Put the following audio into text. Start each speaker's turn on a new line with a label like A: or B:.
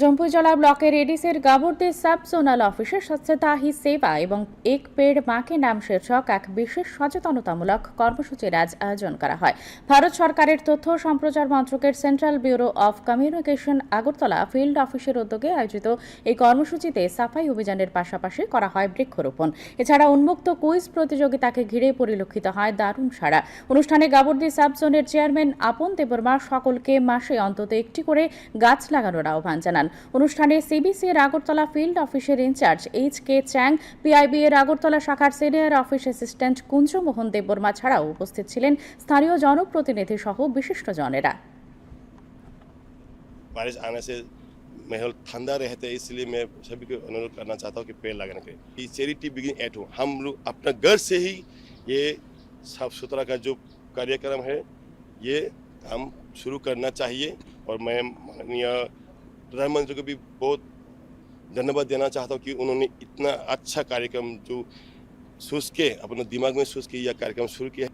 A: জম্পুজলা ব্লকের এডিসির গাবর্দে sub zonal অফিসে স্বচ্ছতা হি সেবা এবং এক পেড় মাকে নাম শীর্ষক এক বিশেষ সচেতনতামূলক কর্মসূচির আজ আয়োজন করা হয়। ভারত সরকারের তথ্য সম্প্রচার মন্ত্রকের central bureau of communication Agartala field অফিসের উদ্যোগে আয়োজিত এই কর্মসূচিতে সাফাই অভিযানের পাশাপাশি করা হয় বৃক্ষরোপণ। এছাড়া উন্মুক্ত কুইজ প্রতিযোগিতাকে ঘিরে পরিলক্ষিত হয় দারুণ সাড়া। অনুষ্ঠানে গাবর্দি সাব জোনের চেয়ারম্যান আপন দেববর্মা সকলকে মাসে অন্তত একটি করে গাছ লাগানোর আহ্বান জানান। অনুষ্ঠানে সিবিসি এর আগরতলা ফিল্ড অফিসের incharge H K Chang PIB এর আগরতলা শাখার senior office assistant Kunjamohan Debbarma ছাড়াও উপস্থিত ছিলেন স্থানীয় জনপ্রতিনিধি সহ বিশিষ্টজনেরা
B: बारिश आने से माहौल ठंडा रहता है इसलिए मैं सभी को अनुरोध करना चाहता हूँ कि पेड़ लगाने के लिए चैरिटी बिगिन एट हो हम लोग अपना घर से ही ये साफ सुथरा का जो कार्यक्रम है ये हम शुरू करना चाहिए और मैं माननीय प्रधानमंत्री को भी बहुत धन्यवाद देना चाहता हूँ कि उन्होंने इतना अच्छा कार्यक्रम जो सोच के, अपने दिमाग में सोच के यह कार्यक्रम शुरू किया